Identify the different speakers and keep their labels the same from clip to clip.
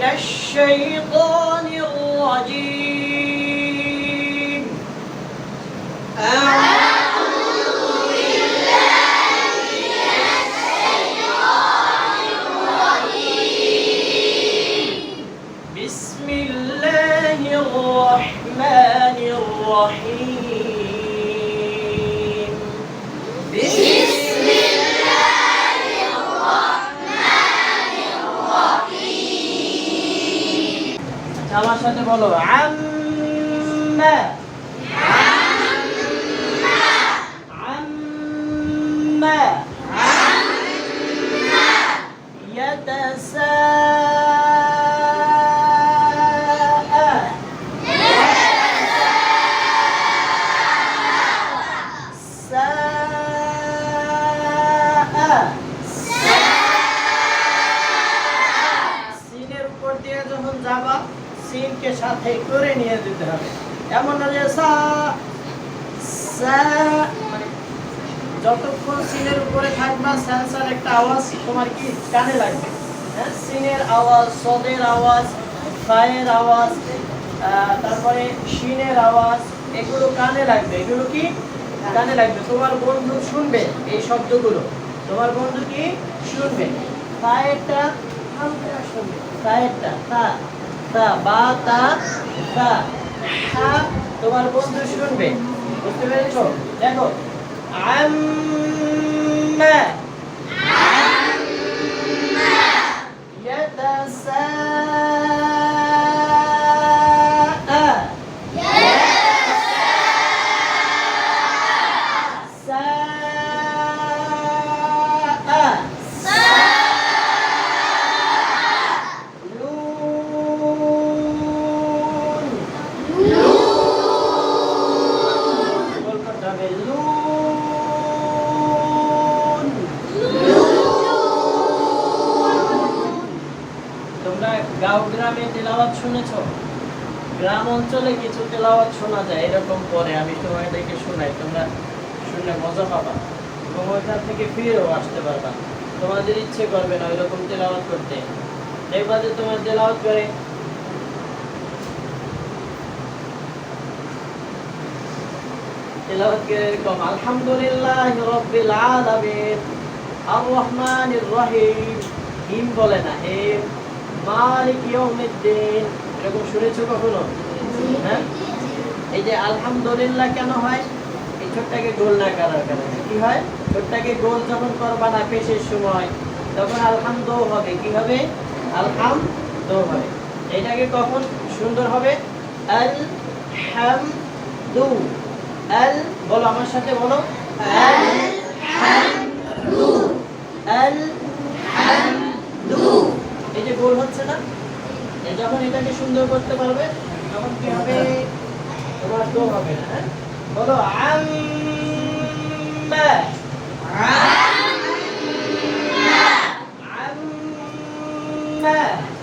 Speaker 1: من الشيطان الرجيم. সাথে বলো আম্মা। আম্মা। সদের আওয়াজ, ফায়ের আওয়াজ তারপরে শিনের আওয়াজ, এগুলো কানে লাগবে, এগুলো কি? কানে লাগবে। তোমার বন্ধু শুনবে এই শব্দগুলো। তোমার বন্ধু কি? শুনবে। ফায়েরটা তা তা, বা, তা তা তোমার বন্ধু শুনবে। বুঝতে পেরেছ? দেখো يتساءل শুনেছ? গ্রাম অঞ্চলে কিছু তেলাওয়াত শোনা যায়, এরকম পরে আমি তোমাদেরকে শোনাই, তোমরা শুনে মজা পাবা এবং ওইখান থেকে ফিরেও আসতে পারবা। তোমাদের ইচ্ছে করবে না ওইরকম তেলাওয়াত করতে। দেখবা যে তোমার তেলাওয়াত করে। আলহামদুলিল্লাহ রব্বিল আলামিন আর রহমানির রহিম। হিম বলে না, হেম মালিক ইয়াউমিদ্দিন এরকম শুনেছো কখনো? হ্যাঁ? এই যে আলহামদুলিল্লাহ কেন হয়? এই ছোট্টাকে গোল না করার কারণে। কি হয়? ছোট্টাকে গোল যখন করবা না পেশের সময়, তখন আলহামদু হবে। কি হবে? আলহাম দো হবে। এটাকে কখন সুন্দর হবে? আল হাম দু আল বলো আমার সাথে বলো। আল হাম দু আল হাম দু এই যে গোল হচ্ছে না এই যখন এটাকে সুন্দর করতে পারবে, তখন কি হবে? তোমার তো হবে না হ্যাঁ? বলো আম্মা। আম্মা।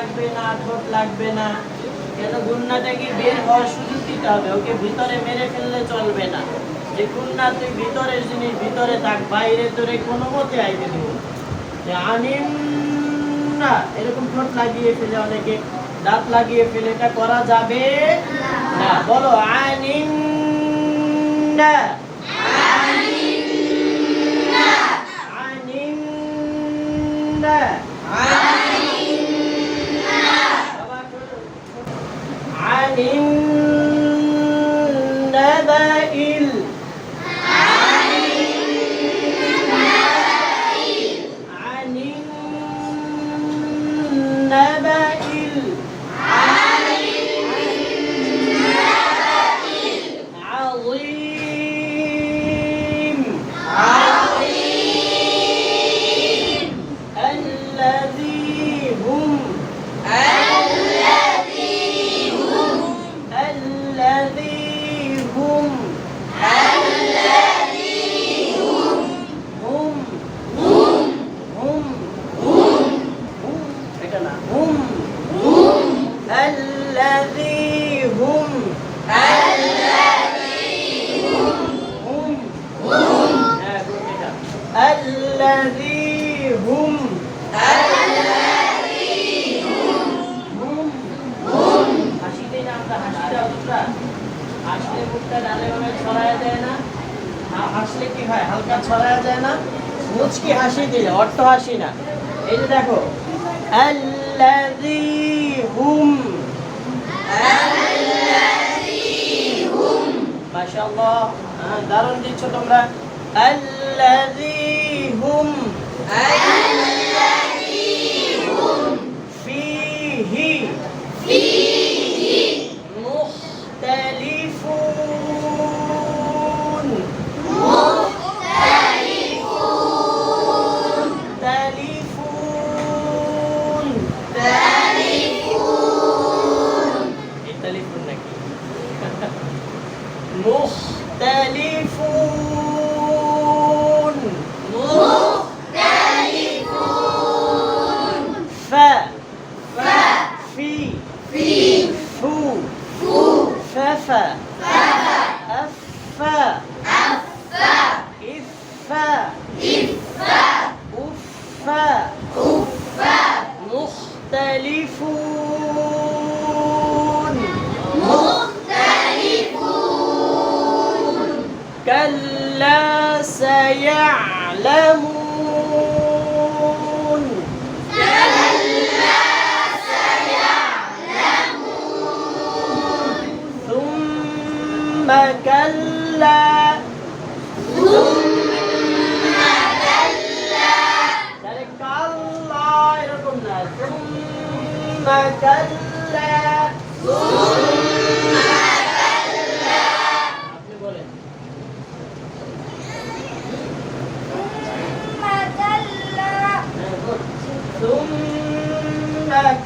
Speaker 1: লাগবে না, ঠোঁট লাগবে না। কেন গুন্নাটাকে বের হওয়ার সুযোগ দিতে হবে? ওকে ভিতরে মেরে ফেললে চলবে না। যে গুন্না তুই ভিতরের জিনিস ভিতরে থাক, বাইরে তোরে কোনো মতে আইতে দিব যে আনিম না, এরকম ঠোঁট লাগিয়ে ফেলে অনেকে, দাঁত লাগিয়ে ফেলে, এটা করা যাবে না। বলো আনিম না। আনিম না। عن النبأ মুচকি হাসি অর্থ হাসি না। এই যে দেখো হুম। মাশাআল্লাহ হ্যাঁ, দারুণ দিচ্ছ তোমরা। হুম। three, four.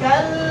Speaker 1: كلا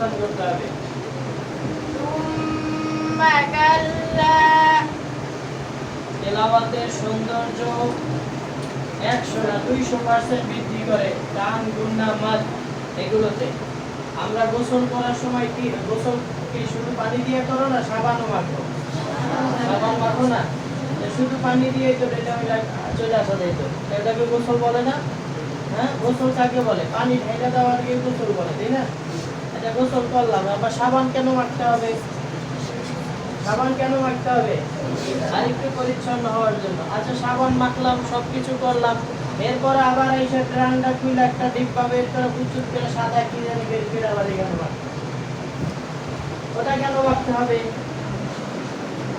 Speaker 1: অবস্থান করতে হবে তেলাওয়াতের সৌন্দর্য একশো না দুইশো পার্সেন্ট বৃদ্ধি করে। গান গুন্না মাদ এগুলোতে। আমরা গোসল করার সময় কি, গোসল কি শুধু পানি দিয়ে করো না সাবানও মাখো? সাবান মাখো না? শুধু পানি দিয়ে তো এটা ওইটা চলে আসা যাইত এটাকে গোসল বলে না? হ্যাঁ গোসল কাকে বলে? পানি ঢেলে দেওয়াকে গোসল বলে, তাই না? এটা গোসল করলাম, আবার সাবান কেন মাখতে হবে? সাবান কেন মাখতে হবে? আর একটু পরিচ্ছন্ন হওয়ার জন্য। আচ্ছা সাবান মাখলাম, সবকিছু করলাম। এরপর আবার এসে ড্রামটা খুলে একটা ডিব্বা বের করে কুচুর করে সাদা কি জানি বের করে আবার এখানে ওটা কেন মাখতে হবে?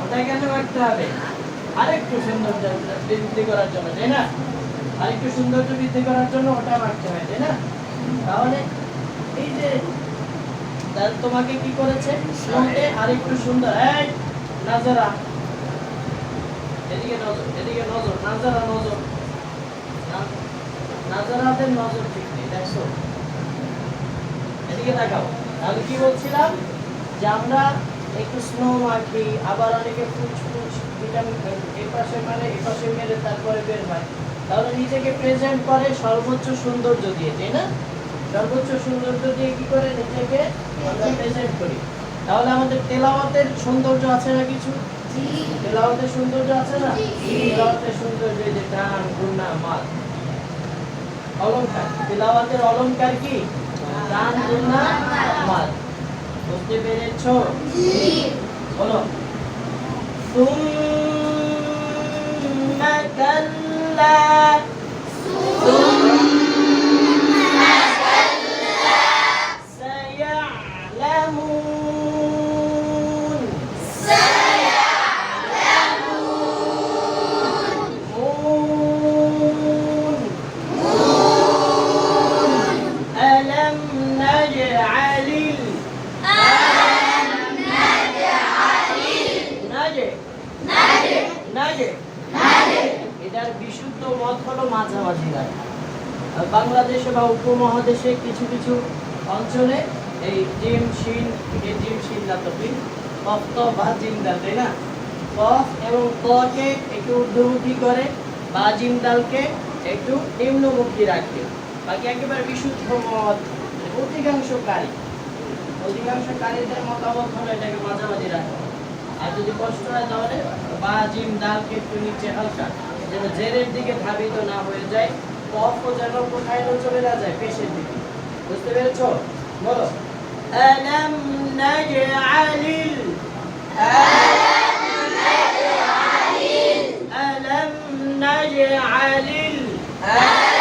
Speaker 1: ওটা কেন মাখতে হবে? আরেকটু সৌন্দর্য বৃদ্ধি করার জন্য, তাই না? আরেকটু সৌন্দর্য বৃদ্ধি করার জন্য ওটা মাখতে হয়, তাই না? তাহলে এই যে তাহলে তোমাকে কি করেছে? শুনতে আরেকটু সুন্দর। এই, নাজারা। এদিকে নজর এদিকে নজর, নাজারা নজর। নাজারাদের নজর ঠিক নেই এদিকে তাকাও। তাহলে কি বলছিলাম? যে আমরা একটু স্নো মাখি, আবার অনেকে ভিটামিন এই পাশে মানে এই পাশে মেরে, তারপরে বের হয়। তাহলে নিজেকে প্রেজেন্ট করে সর্বোচ্চ সৌন্দর্য দিয়ে, তাই না? সর্বোচ্চ সৌন্দর্য দিয়ে কি করে নিজেকে আমরা প্রেজেন্ট করি তাহলে আমাদের তেলাওয়াতের সৌন্দর্য আছে না কিছু তেলাওয়াতের সৌন্দর্য আছে না তেলাওয়াতের সৌন্দর্য এই যে গান গুন্না মাল অলংকার তেলাওয়াতের অলংকার কি গান গুন্না মাল বুঝতে পেরেছ বলো ثم كلا উপমহাদেশে কিছু কিছু অঞ্চলে এই জিম শিন এই না তো কি কফ ত বা জিম দাল তাই না? কফ এবং ককে একটু ঊর্ধ্বমুখী করে বা জিম দালকে একটু নিম্নমুখী রাখে। বাকি একেবারে বিশুদ্ধ মত অধিকাংশ কারি অধিকাংশ কারীদের মতামত হলো এটাকে মাঝামাঝি রাখা। আর যদি কষ্ট হয় তাহলে বা জিম দালকে একটু নিচে হালকা, যেন জেরের দিকে ধাবিত না হয়ে যায়। কফও যেন কোথায় না চলে না যায় পেশের দিকে বুঝতে পেরেছো বলো ألم نجعل ال- ألم نجعل ال-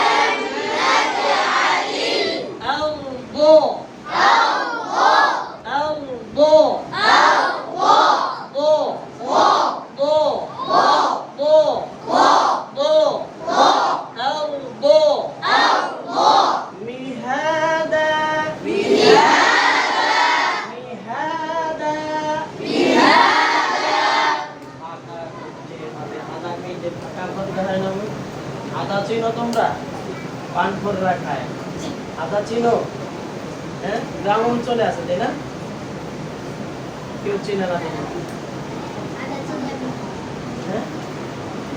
Speaker 1: পান ফোররা খায় আদা চিনো? হ্যাঁ? গ্রাম অঞ্চলে আছে, তাই না? কেউ চিনে না হ্যাঁ?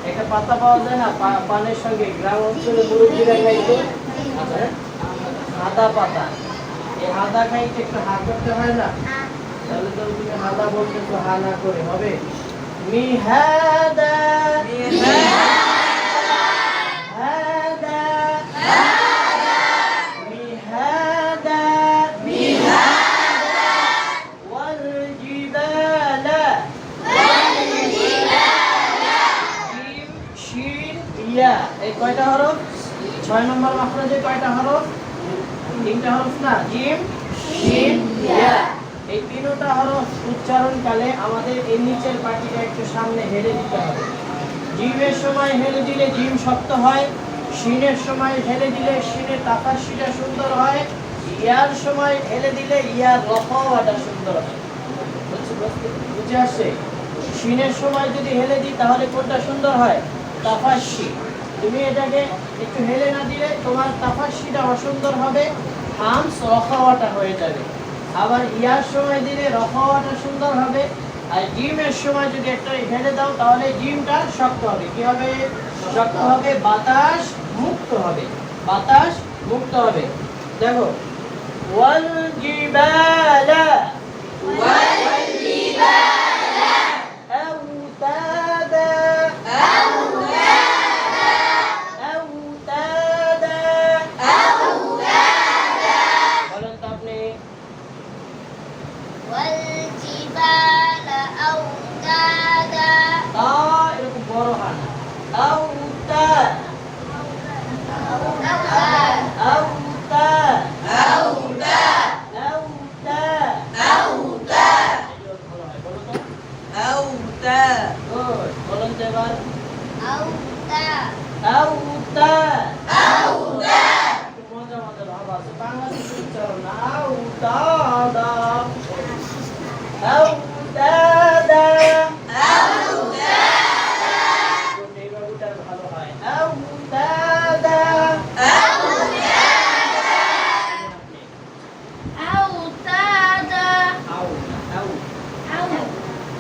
Speaker 1: একটা পাতা পাওয়া যায় না? পানের সঙ্গে। গ্রাম অঞ্চলে মুরব্বীরা খাইতো হ্যাঁ? আদা পাতা। এই আদা খাইতে একটু হা করতে হয় না? তাহলে তো তুমি হাদা বলতে তো হা না করে। হবে? মিহাদা হাদা সামনে হেলে দিতে হবে। জিমের সময় হেলে দিলে জিম শক্ত হয়, শিনের সময় হেলে দিলে শিনের তাফাসিটা সুন্দর হয়, ইয়ার সময় হেলে দিলে ইয়ার রফাওয়াটা সুন্দর হয়। বুঝে আসছে? শিনের সময় যদি হেলে দিই তাহলে কোনটা সুন্দর হয়? তাফাসি তুমি এটাকে একটু হেলে না দিলে তোমার তাফাসিটা অসুন্দর হবে, হামস রখাওয়াটা হয়ে যাবে। আবার ইয়ার সময় দিলে রখাওয়াটা সুন্দর হবে আর জিমের সময় যদি একটা এখানে দাও, তাহলে জিমটা শক্ত হবে। কি হবে? শক্ত হবে, বাতাস মুক্ত হবে। বাতাস মুক্ত হবে। দেখো, ওয়াল জিবালা। ওয়াল
Speaker 2: জিবালা।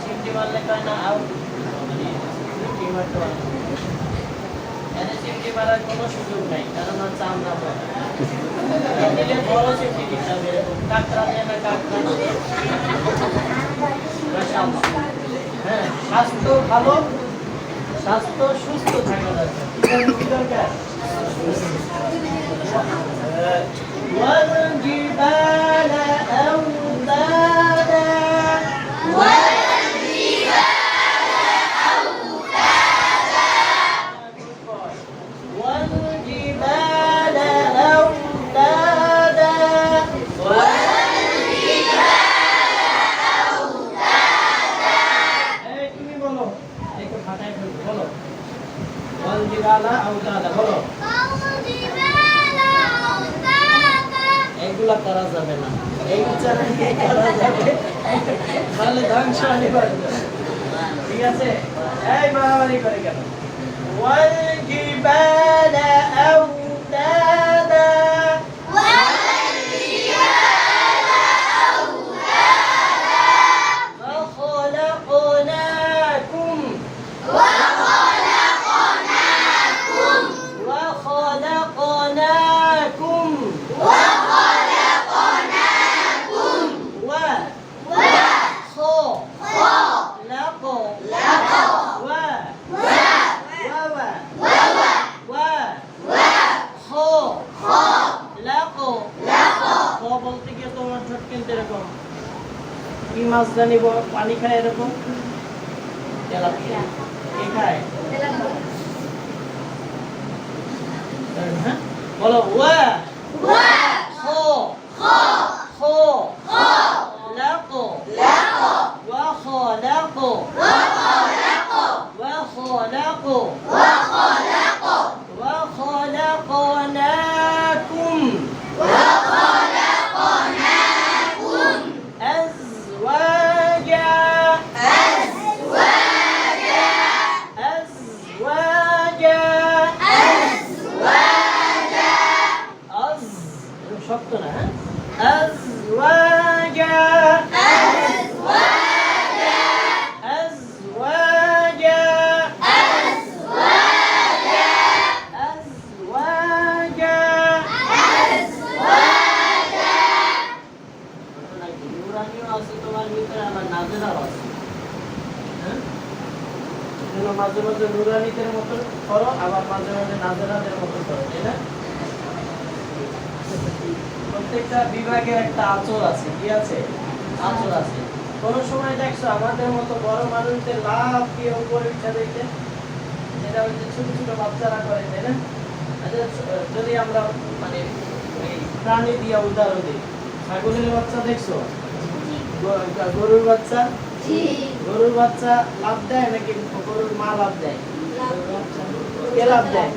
Speaker 1: চিমটি মারলে কয় মারার কোনো সুযোগ নাই হ্যাঁ স্বাস্থ্য ভালো স্বাস্থ্য সুস্থ? তাহলে ধ্বংস অনিবার্য ঠিক আছে এই মারামারি করে কেন জি জিবাল কি মাছ জানি ব- পানি খায় এরকম। মাঝে নুরানিদের মতন করো আবার মাঝে মাঝে নাজেরাদের মতন করো তাই না? প্রত্যেকটা বিভাগের একটা আচর আছে কি আছে? আচর আছে। কোন সময় দেখছ আমাদের মতো বড় মানুষদের লাভ দিয়ে উপরে উঠে দিতে যেটা হচ্ছে ছোট ছোট বাচ্চারা করে তাই না? আচ্ছা, যদি আমরা মানে প্রাণী দিয়ে উদাহরণ দিই ছাগলের বাচ্চা দেখছ? গরুর বাচ্চা? গরুর বাচ্চা লাভ দেয় নাকি গরুর মা লাভ দেয়? কে লাভ দেয়?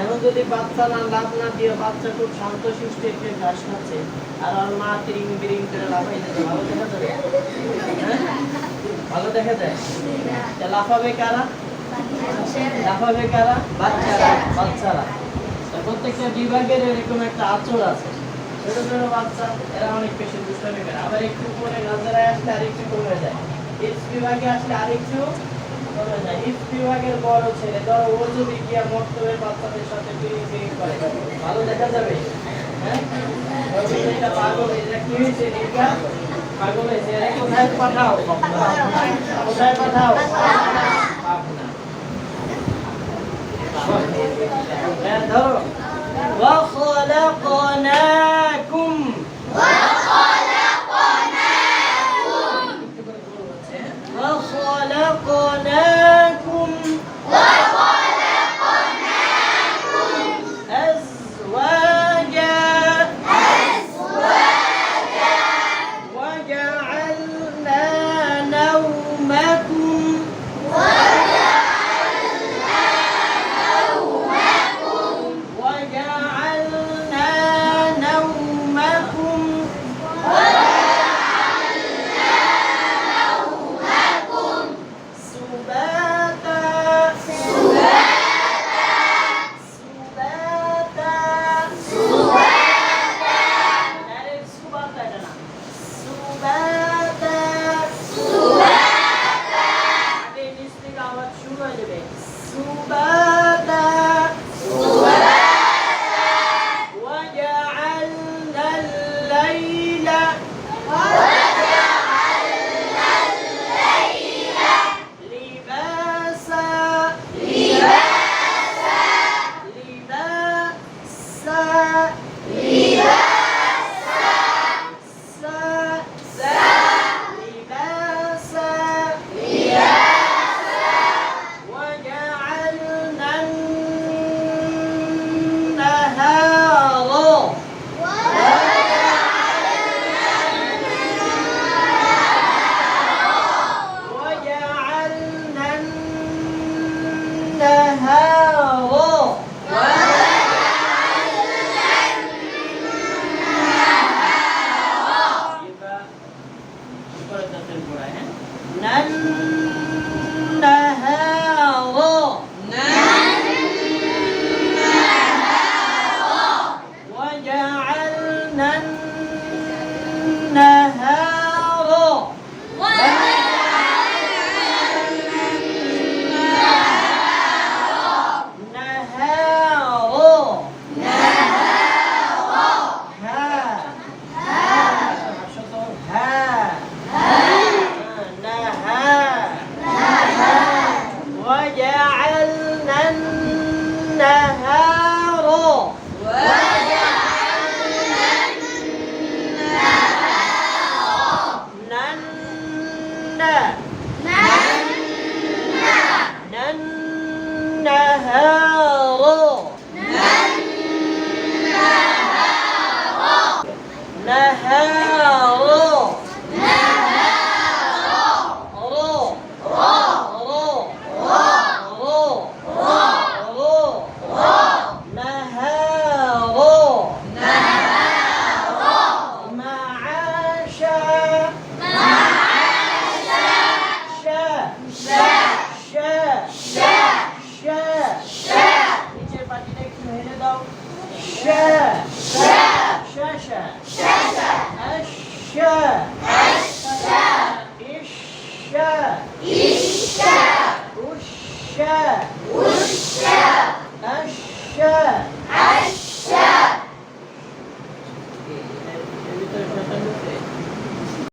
Speaker 1: এখন যদি বাচ্চা না লাভ না দিয়ে বাচ্চা খুব শান্ত শিষ্ট একটু ঘাস খাচ্ছে আর ওর মা তিরিং বিরিং করে লাফাই ভালো দেখা যাবে হ্যাঁ? ভালো দেখা যায়? লাফাবে কারা? লাফাবে কারা? বাচ্চারা বাচ্চারা। প্রত্যেকটা বিভাগের এরকম একটা আচর আছে। ছোট ছোট বাচ্চা এরা অনেক বেশি দুষ্টামি করে। আবার একটু পরে নজরায় আসলে আরেকটু কমে যায়। ইস বিভাগে আসলে আরেকটু হ্যাঁ? এটা হ্যাঁ, ধরো। وخلقناكم. وخلقناكم